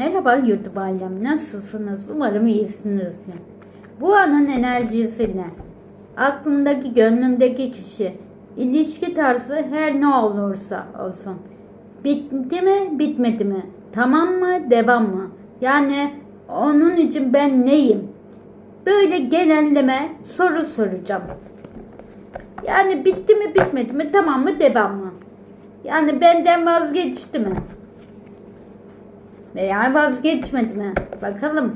Merhaba YouTube ailem nasılsınız? Umarım iyisinizdir. Bu anın enerjisiyle aklımdaki gönlümdeki kişi ilişki tarzı her ne olursa olsun. Bitti mi bitmedi mi? Tamam mı devam mı? Yani onun için ben neyim? Böyle genelleme soru soracağım. Yani bitti mi bitmedi mi? Tamam mı devam mı? Yani benden vazgeçti mi? Veya vazgeçmedi mi? Bakalım.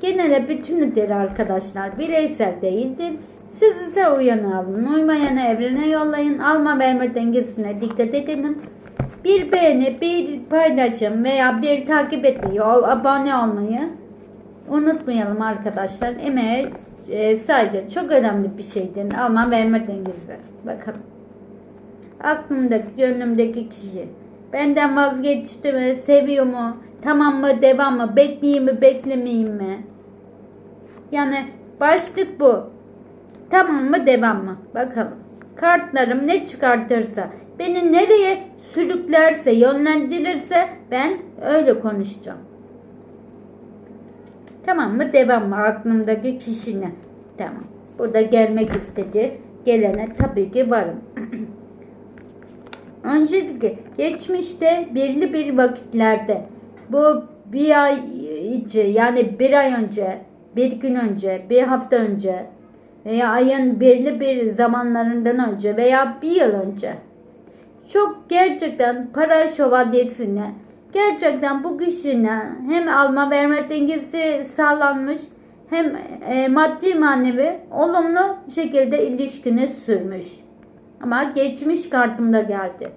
Genele bütünüdür arkadaşlar. Bireysel değildir. Siz ise uyanı alın. Uymayanı evrene yollayın. Alma verme dengesine dikkat edelim. Bir beğeni, bir paylaşım veya bir takip etmeyi, abone olmayı unutmayalım arkadaşlar. Emeğe e, saygı çok önemli bir şeydir. Alma verme dengesi. Bakalım. Aklımdaki, gönlümdeki kişi. Benden vazgeçti mi? Seviyor mu? Tamam mı? Devam mı? Bekleyeyim mi? Beklemeyeyim mi? Yani başlık bu. Tamam mı? Devam mı? Bakalım. Kartlarım ne çıkartırsa, beni nereye sürüklerse, yönlendirirse ben öyle konuşacağım. Tamam mı? Devam mı? Aklımdaki kişine. Tamam. Bu da gelmek istedi. Gelene tabii ki varım. Öncelikle geçmişte belirli bir vakitlerde bu bir ay içi yani bir ay önce, bir gün önce, bir hafta önce veya ayın belirli bir zamanlarından önce veya bir yıl önce çok gerçekten para şövalyesine gerçekten bu kişinin hem alma verme dengesi sağlanmış hem e, maddi manevi olumlu şekilde ilişkini sürmüş. Ama geçmiş kartımda geldi.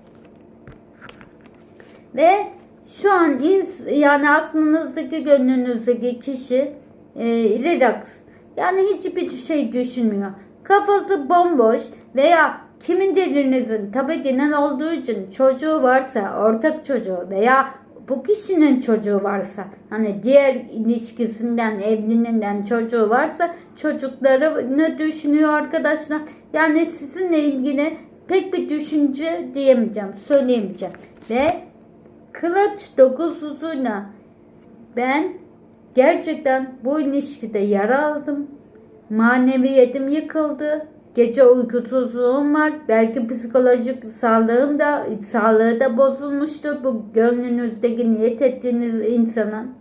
Ve şu an ins yani aklınızdaki gönlünüzdeki kişi e, relax. Yani hiçbir şey düşünmüyor. Kafası bomboş veya kimin derinizin tabi genel olduğu için çocuğu varsa ortak çocuğu veya bu kişinin çocuğu varsa hani diğer ilişkisinden evliliğinden çocuğu varsa çocuklarını düşünüyor arkadaşlar. Yani sizinle ilgili pek bir düşünce diyemeyeceğim, söyleyemeyeceğim. Ve kılıç dokuzuzuyla ben gerçekten bu ilişkide yara aldım. Maneviyetim yıkıldı. Gece uykusuzluğum var. Belki psikolojik sağlığım da sağlığı da bozulmuştur. Bu gönlünüzdeki niyet ettiğiniz insanın.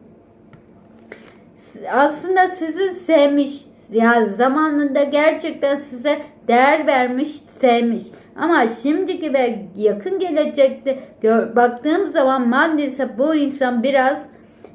Aslında sizi sevmiş. Ya zamanında gerçekten size değer vermiş, sevmiş. Ama şimdiki ve yakın gelecekte gör, baktığım zaman maalesef bu insan biraz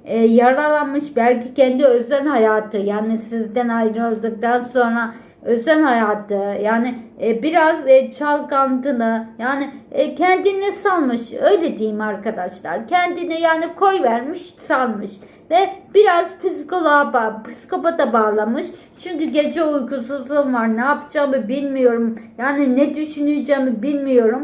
e, yaralanmış. Belki kendi özel hayatı yani sizden ayrıldıktan sonra özel hayatı yani e, biraz e, çalkantılı yani e, kendini salmış öyle diyeyim arkadaşlar. Kendini yani koy vermiş salmış ve biraz psikoloğa ba psikopata bağlamış. Çünkü gece uykusuzluğum var ne yapacağımı bilmiyorum. Yani ne düşüneceğimi bilmiyorum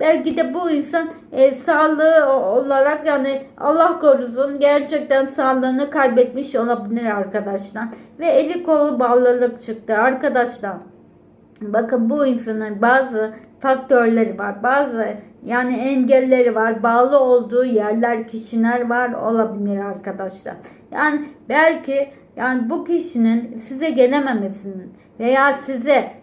Belki de bu insan e, sağlığı olarak yani Allah korusun gerçekten sağlığını kaybetmiş olabilir arkadaşlar. Ve eli kolu bağlılık çıktı arkadaşlar. Bakın bu insanın bazı faktörleri var. Bazı yani engelleri var. Bağlı olduğu yerler, kişiler var olabilir arkadaşlar. Yani belki yani bu kişinin size gelememesinin veya size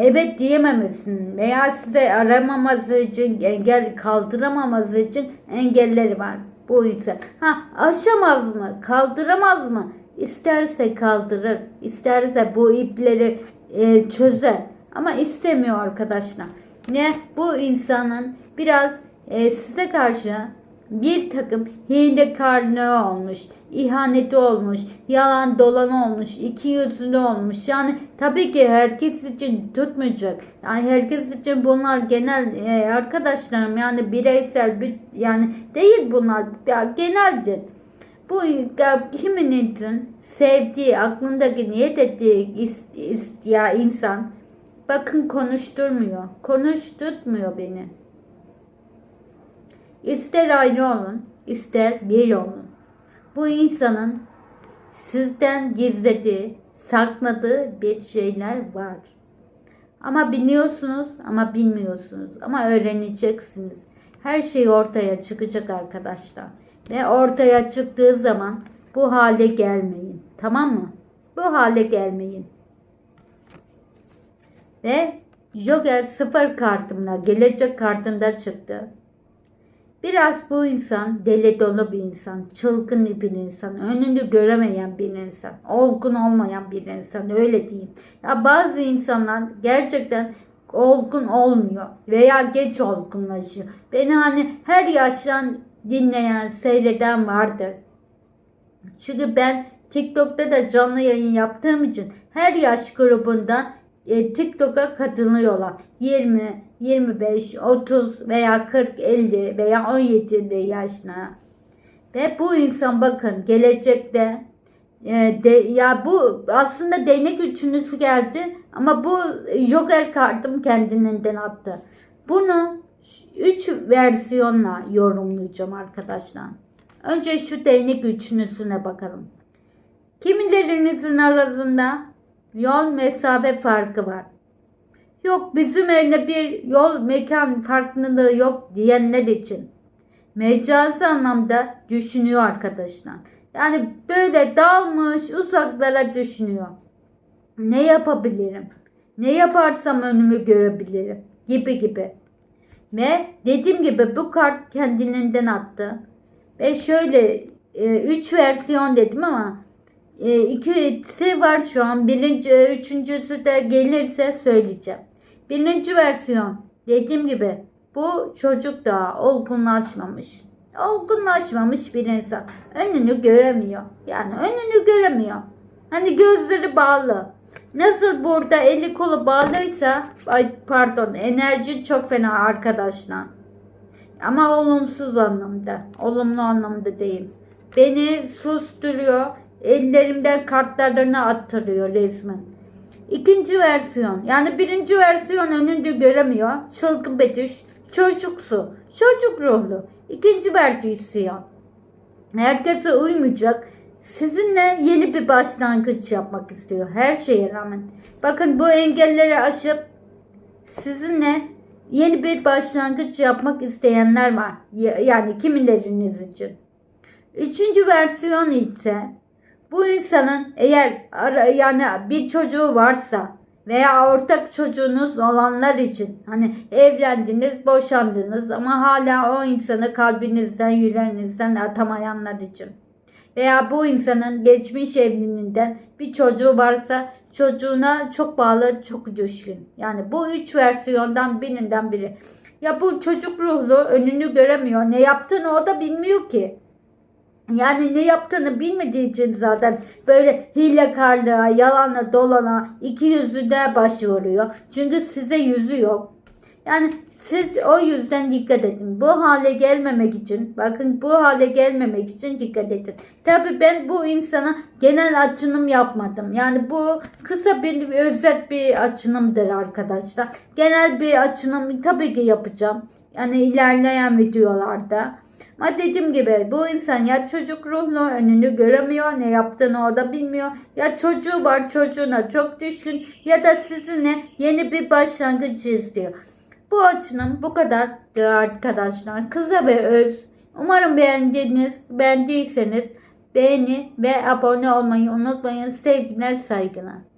evet diyememesinin veya size aramaması için engel kaldıramaması için engelleri var bu yüzden. Ha aşamaz mı? Kaldıramaz mı? İsterse kaldırır. isterse bu ipleri e, çözer. Ama istemiyor arkadaşlar. Ne? Bu insanın biraz e, size karşı bir takım hilekarlığı olmuş, ihaneti olmuş, yalan dolan olmuş, iki yüzlü olmuş. Yani tabii ki herkes için tutmayacak. Yani herkes için bunlar genel e, arkadaşlarım yani bireysel bir yani değil bunlar ya geneldir. Bu kimin için sevdiği, aklındaki niyet ettiği ist, ist, ya insan bakın konuşturmuyor. Konuşturtmuyor beni. İster ayrı olun, ister bir olun. Bu insanın sizden gizlediği, sakladığı bir şeyler var. Ama biliyorsunuz ama bilmiyorsunuz. Ama öğreneceksiniz. Her şey ortaya çıkacak arkadaşlar. Ve ortaya çıktığı zaman bu hale gelmeyin. Tamam mı? Bu hale gelmeyin. Ve Joker sıfır kartımla gelecek kartında çıktı. Biraz bu insan deli dolu bir insan, çılgın bir insan, önünü göremeyen bir insan, olgun olmayan bir insan öyle diyeyim. Ya bazı insanlar gerçekten olgun olmuyor veya geç olgunlaşıyor. Beni hani her yaştan dinleyen, seyreden vardır. Çünkü ben TikTok'ta da canlı yayın yaptığım için her yaş grubundan e, TikTok'a katılıyorlar. 20, 25, 30 veya 40, 50 veya 17 yaşına. Ve bu insan bakın gelecekte e, de, ya bu aslında değnek üçünüzü geldi ama bu Joker kartım kendinden attı. Bunu 3 versiyonla yorumlayacağım arkadaşlar. Önce şu değnek üçünüzüne bakalım. Kimilerinizin arasında yol mesafe farkı var. Yok bizim evde bir yol mekan farklılığı yok diyenler için mecazi anlamda düşünüyor arkadaşlar. Yani böyle dalmış uzaklara düşünüyor. Ne yapabilirim? Ne yaparsam önümü görebilirim gibi gibi. Ve dediğim gibi bu kart kendiliğinden attı. Ve şöyle 3 versiyon dedim ama e, ikisi var şu an. Birinci, üçüncüsü de gelirse söyleyeceğim. Birinci versiyon dediğim gibi bu çocuk daha olgunlaşmamış. Olgunlaşmamış bir insan. Önünü göremiyor. Yani önünü göremiyor. Hani gözleri bağlı. Nasıl burada eli kolu bağlıysa ay pardon enerji çok fena arkadaşlar. Ama olumsuz anlamda. Olumlu anlamda değil. Beni susturuyor. Ellerimden kartlarını attırıyor resmen. İkinci versiyon. Yani birinci versiyon önünde göremiyor. Çılgın betüş. Çocuksu. Çocuk ruhlu. İkinci versiyon. Herkese uymayacak. Sizinle yeni bir başlangıç yapmak istiyor. Her şeye rağmen. Bakın bu engelleri aşıp sizinle yeni bir başlangıç yapmak isteyenler var. Yani kimileriniz için. Üçüncü versiyon ise bu insanın eğer yani bir çocuğu varsa veya ortak çocuğunuz olanlar için hani evlendiniz, boşandınız ama hala o insanı kalbinizden, yüreğinizden atamayanlar için veya bu insanın geçmiş evliliğinden bir çocuğu varsa çocuğuna çok bağlı, çok düşkün. Yani bu üç versiyondan birinden biri. Ya bu çocuk ruhlu önünü göremiyor. Ne yaptığını o da bilmiyor ki. Yani ne yaptığını bilmediği için zaten böyle hilekarlığa, yalanla dolana, iki yüzlüğe başvuruyor. Çünkü size yüzü yok. Yani siz o yüzden dikkat edin. Bu hale gelmemek için, bakın bu hale gelmemek için dikkat edin. Tabi ben bu insana genel açınım yapmadım. Yani bu kısa bir özet bir açınımdır arkadaşlar. Genel bir açınım tabii ki yapacağım. Yani ilerleyen videolarda. Ama dediğim gibi bu insan ya çocuk ruhlu önünü göremiyor ne yaptığını o da bilmiyor. Ya çocuğu var çocuğuna çok düşkün ya da sizinle yeni bir başlangıç istiyor. Bu açının bu kadar arkadaşlar. Kısa ve öz. Umarım beğendiniz. Beğendiyseniz beğeni ve abone olmayı unutmayın. Sevgiler saygılar.